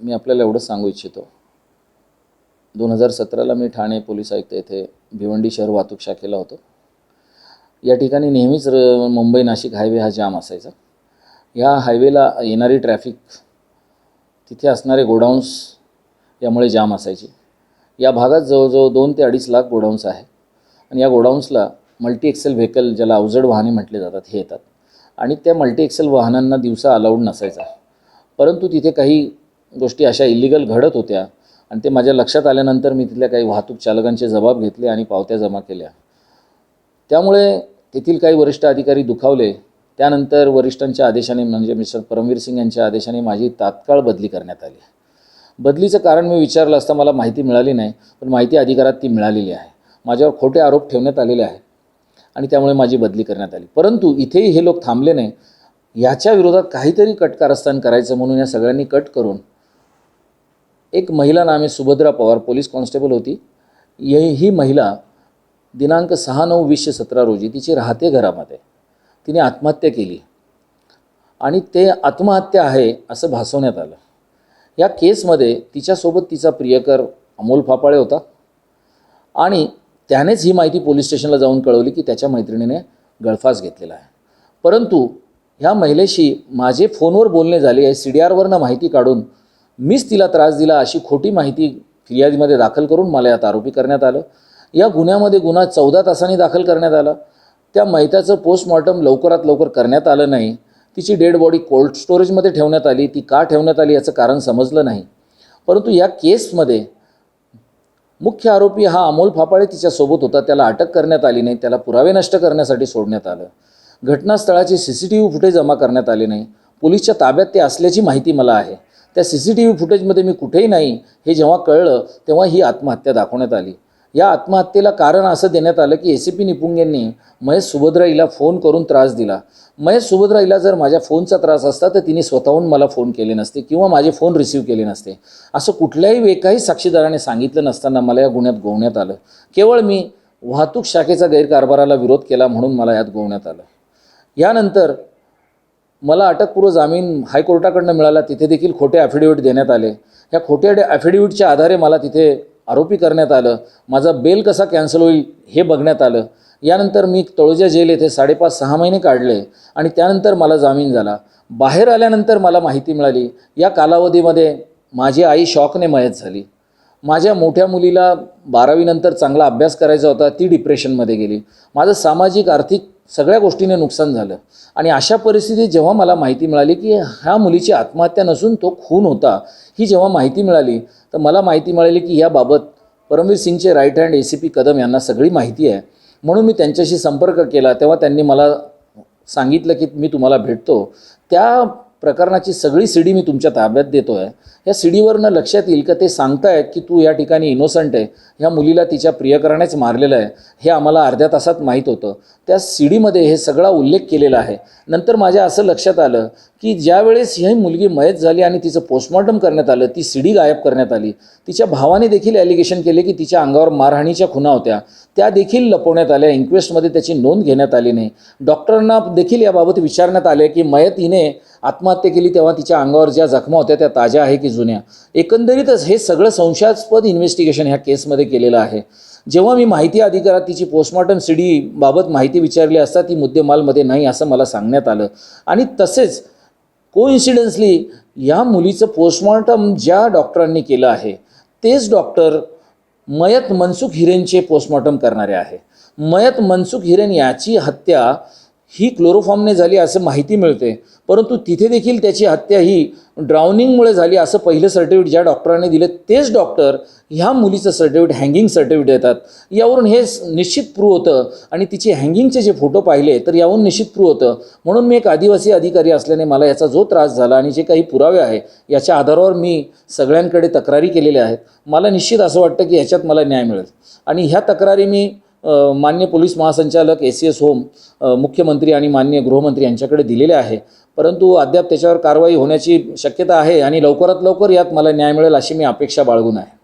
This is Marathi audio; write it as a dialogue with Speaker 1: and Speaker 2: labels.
Speaker 1: मी आपल्याला एवढंच सांगू इच्छितो. दोन हजार सतराला मी ठाणे पोलीस आयुक्त येथे भिवंडी शहर वाहतूक शाखेला होतो. या ठिकाणी नेहमीच र मुंबई नाशिक हायवे हा जाम असायचा. या हायवेला येणारी ट्रॅफिक तिथे असणारे गोडाऊन्स यामुळे जाम असायचे. या भागात जवळजवळ दोन ते अडीच लाख गोडाऊन्स आहे. आणि या गोडाऊन्सला मल्टी एक्सेल व्हेकल ज्याला अवजड वाहने म्हटले जातात हे येतात. आणि त्या मल्टी एक्सेल वाहनांना दिवसा अलाउड नसायचा. परंतु तिथे काही गोष्टी अशा इलिगल घडत होत्या. आणि ते माझ्या लक्षात आल्यानंतर मी तिथल्या काही वाहतूक चालकांचे जबाब घेतले आणि पावत्या जमा केल्या. त्यामुळे तेथील काही वरिष्ठ अधिकारी दुखावले. त्यानंतर वरिष्ठांच्या आदेशाने म्हणजे मिस्टर परमवीर सिंग यांच्या आदेशाने माझी तात्काळ बदली करण्यात आली. बदलीचं कारण मी विचारलं असता मला माहिती मिळाली नाही पण माहिती अधिकारात ती मिळालेली आहे. माझ्यावर खोटे आरोप ठेवण्यात आलेले आहेत आणि त्यामुळे माझी बदली करण्यात आली. परंतु इथेही हे लोक थांबले नाही. याच्या विरोधात काहीतरी कटकारस्थान करायचं म्हणून या सगळ्यांनी कट करून एक महिला नामे सुभद्रा पवार पोलीस कॉन्स्टेबल होती. ये ही महिला दिनांक सहा नऊ वीसशे सतरा रोजी तिची राहते घरामध्ये. तिने आत्महत्या केली. आणि ते आत्महत्या आहे असं भासवण्यात आलं. या केसमध्ये तिच्यासोबत तिचा प्रियकर अमोल फापाळे होता. आणि त्यानेच ही माहिती पोलीस स्टेशनला जाऊन कळवली की त्याच्या मैत्रिणीने गळफास घेतलेला आहे. परंतु ह्या महिलेशी माझे फोनवर बोलणे झाले आहे सी डी आरवरनं माहिती काढून मीच तिला त्रास दिला अशी खोटी माहिती फिर्यादीमध्ये दाखल करून मला यात आरोपी करण्यात आलं. या गुन्ह्यामध्ये गुन्हा चौदा तासांनी दाखल करण्यात आला. त्या मैत्याचं पोस्टमॉर्टम लवकरात लवकर करण्यात आलं नाही. तिची डेड बॉडी कोल्ड स्टोरेजमध्ये ठेवण्यात आली. ती का ठेवण्यात आली याचं कारण समजलं नाही. परंतु या केसमध्ये मुख्य आरोपी हा अमोल फापाळे तिच्यासोबत होता. त्याला अटक करण्यात आली नाही. त्याला पुरावे नष्ट करण्यासाठी सोडण्यात आलं. घटनास्थळाची C C T V footage जमा करण्यात आले नाही. पोलीसच्या ताब्यात ते असल्याची माहिती मला आहे. त्या सी सी टी व्ही फुटेजमध्ये मी कुठेही नाही हे जेव्हा कळलं तेव्हा ही आत्महत्या दाखवण्यात आली. या आत्महत्येला कारण असं देण्यात आलं की ए सी पी निपुंगेंनी महेश सुभद्राईला फोन करून त्रास दिला. महेश सुभद्राईला जर माझ्या फोनचा त्रास असता तर तिने स्वतःहून मला फोन केले नसते किंवा माझे फोन रिसीव्ह केले नसते. असं कुठल्याही एकाही साक्षीदाराने सांगितलं नसताना मला या गुन्ह्यात गोवण्यात आलं. केवळ मी वाहतूक शाखेचा गैरकारभाराला विरोध केला म्हणून मला यात गोवण्यात आलं. यानंतर मला अटकपूर्व जामीन हायकोर्टाकडनं मिळाला तिथे देखील खोटे ॲफिडेविट देण्यात आले. ह्या खोट्या ॲफिडेविटच्या आधारे मला तिथे आरोपी करण्यात आलं. माझा बेल कसा कॅन्सल होईल हे बघण्यात आलं. यानंतर मी तळोजा जेल येथे साडेपाच सहा महिने काढले आणि त्यानंतर मला जामीन झाला. बाहेर आल्यानंतर मला माहिती मिळाली. या कालावधीमध्ये माझी आई शॉकने मयत झाली. माझ्या मोठ्या मुलीला बारावीनंतर चांगला अभ्यास करायचा होता ती डिप्रेशनमध्ये गेली. माझं सामाजिक आर्थिक सगळ्या गोष्टीने नुकसान झालं. आणि अशा परिस्थितीत जेव्हा मला माहिती मिळाली की ह्या मुलीची आत्महत्या नसून तो खून होता ही जेव्हा माहिती मिळाली तर मला माहिती मिळाली की याबाबत परमवीर सिंगचे right hand A C P Kadam यांना सगळी माहिती आहे. म्हणून मी त्यांच्याशी संपर्क केला तेव्हा त्यांनी मला सांगितलं की मी तुम्हाला भेटतो. त्या प्रकरणाची सगळी सी डी मी तुमच्या ताब्यात देतो आहे या सी डीवरनं लक्षात येईल का ते सांगतायत की तू या ठिकाणी इनोसंट आहे. ह्या मुलीला तिच्या प्रियकरानेच मारलेलं आहे. हे आम्हाला अर्ध्या तासात माहीत होतं. त्या सी डीमध्ये हे सगळा उल्लेख केलेला आहे. नंतर माझ्या असं लक्षात आलं की ज्यावेळेस ही मुलगी मयत झाली आणि तिचं पोस्टमॉर्टम करण्यात आलं ती सी डी गायब करण्यात आली तिच्या भावाने देखील ॲलिगेशन केले की तिच्या अंगावर मारहाणीच्या खुना होत्या. त्या देखील लपवण्यात आल्या. इन्क्वेस्टमध्ये त्याची नोंद घेण्यात आली नाही. डॉक्टरांना देखील याबाबत विचारण्यात आले की मयत हिने आत्महत्या केली तेव्हा तिच्या अंगावर ज्या जखमा होत्या त्या ताज्या आहे की जुन्या? एकंदरीतच हे सगळं संशयास्पद इन्व्हेस्टिगेशन ह्या केसमध्ये केलेलं आहे. जेव्हा मी माहिती अधिकारात तिची पोस्टमॉर्टम सी डी बाबत माहिती विचारली असता ती मुद्देमालमध्ये नाही असं मला सांगण्यात आलं. आणि तसेच कोइन्सिडन्सली या मुलीचं पोस्टमॉर्टम ज्या डॉक्टरांनी केलं आहे तेच डॉक्टर मयत मनसुख हिरेनचे पोस्टमॉर्टम करणारे आहे. मयत मनसुख हिरेन याची हत्या ही क्लोरोफॉर्मने झाली असं माहिती मिळते. परंतु तिथे देखील त्याची हत्या ही ड्राउनिंगमुळे झाली असं पहिलं सर्टिफिकेट ज्या डॉक्टरांनी दिलं तेच डॉक्टर ह्या मुलीचं सर्टिफिकेट हँगिंग सर्टिफिकेट देतात. यावरून हे निश्चित प्रूव्ह होतं आणि तिचे हँगिंगचे जे फोटो पाहिले तर यावरून निश्चित प्रूव्ह होतं. म्हणून मी एक आदिवासी अधिकारी असल्याने मला याचा जो त्रास झाला आणि जे काही पुरावे आहे याच्या आधारावर मी सगळ्यांकडे तक्रारी केलेल्या आहेत. मला निश्चित असं वाटतं की ह्याच्यात मला न्याय मिळेल. आणि ह्या तक्रारी मी मान्य पोलीस महासंचालक ए सी एस होम मुख्यमंत्री आणि मान्य गृहमंत्री यांच्याकडे दिलेले आहे. परंतु अद्याप त्याच्यावर कारवाई होण्याची शक्यता आहे आणि लवकरात लवकर यात मला न्याय मिळेल अशी मी अपेक्षा बाळगून आहे.